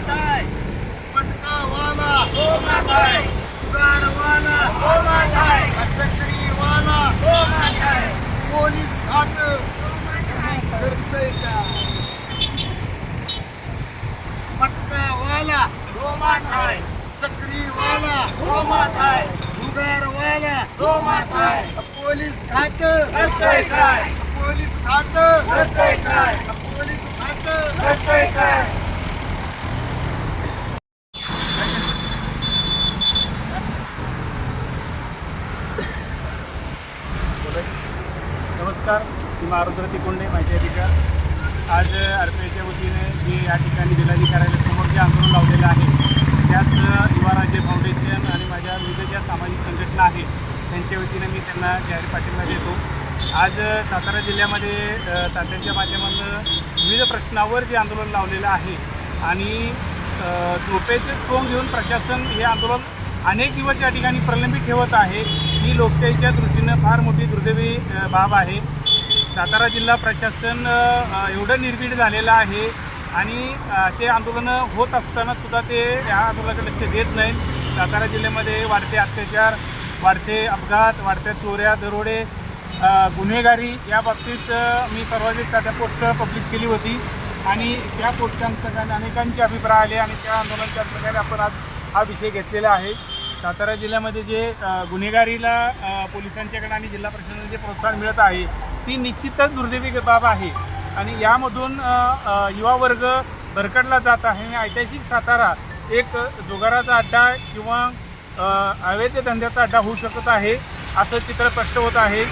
माताय पटकावाला हो माताय उगारवाला हो माताय कचकरीवाला हो माताय पोलीस खातं करतंय का पटकावाला हो माताय चक्रीवाला हो माताय उगारवाला हो माताय पोलीस खातं करतोय काय पोलीस खातं करतोय काय पोलीस खातं करतोय काय नमस्कार मी मारुद्र तिकोंडे माहिती अधिकार आज आर पी आयच्या वतीने जे या ठिकाणी जिल्हाधिकारी जे आंदोलन लावलेलं आहे त्याच युवा राज्य फाउंडेशन आणि माझ्या विविध ज्या सामाजिक संघटना आहेत त्यांच्या वतीने मी त्यांना जाहीर पाठिंबा देतो. आज सातारा जिल्ह्यामध्ये तात्यांच्या माध्यमातून विविध प्रश्नावर जे आंदोलन लावलेलं आहे आणि झोपेचे सोंग घेऊन प्रशासन हे आंदोलन अनेक दिवस या ठिकाणी प्रलंबित ठेवत आहे ही लोकशाहीच्या दृष्टीनं फार मोठी दुर्दैवी बाब आहे. सातारा जिल्हा प्रशासन एवढं निर्भीड झालेलं आहे आणि असे आंदोलनं होत असताना सुद्धा ते ह्या आंदोलनाकडे लक्ष देत नाहीत. सातारा जिल्ह्यामध्ये वाढते अत्याचार वाढते अपघात वाढत्या चोऱ्या दरोडे गुन्हेगारी या बाबतीत मी परवा दिवशी त्या पोस्ट पब्लिश केली होती आणि त्या पोस्टच्या अनुषंगाने अनेकांचे अभिप्राय आले आणि त्या आंदोलनाच्या अनुषंगाने आपण आज हा विषय घेतलेला आहे. सातारा जिल्ह्यामध्ये जे गुन्हेगारीला पोलिसांच्याकडे आणि जिल्हा प्रशासनाने जे प्रोत्साहन मिळत आहे ती निश्चितच दुर्दैवी बाब आहे. आणि यामधून युवा वर्ग भरकटला जात आहे. आणि ऐतिहासिक सातारा एक जुगाराचा अड्डा किंवा अवैध धंद्याचा अड्डा होऊ शकत आहे असं चित्र स्पष्ट होत आहे.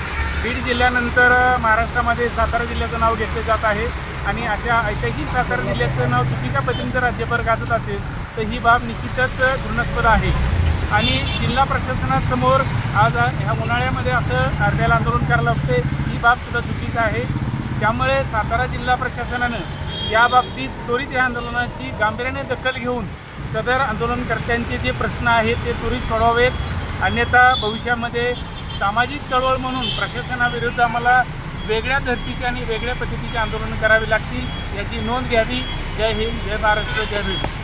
बीड जिल्ह्यानंतर महाराष्ट्रामध्ये सातारा जिल्ह्याचं नाव घेतलं जात आहे. आणि अशा ऐतिहासिक सातारा जिल्ह्याचं नाव चुकीच्या पद्धतीनं जर राज्यभर गाजत असेल तर ही बाब निश्चितच घृणास्पद आहे. आणि जिल्हा प्रशासनासमोर आज ह्या उन्हाळ्यामध्ये असं अर्ध्याला आंदोलन करायला लागते ही बाबसुद्धा चुकीची आहे. त्यामुळे सातारा जिल्हा प्रशासनानं या बाबतीत त्वरित या आंदोलनाची गांभीर्याने दखल घेऊन सदर आंदोलनकर्त्यांचे जे प्रश्न आहेत ते त्वरित सोडवावेत. अन्यथा भविष्यामध्ये सामाजिक चळवळ म्हणून प्रशासनाविरुद्ध आम्हाला वेगळ्या धर्तीचे आणि वेगळ्या पद्धतीचे आंदोलन करावे लागतील याची नोंद घ्यावी. जय हिंद जय महाराष्ट्र जय हिंद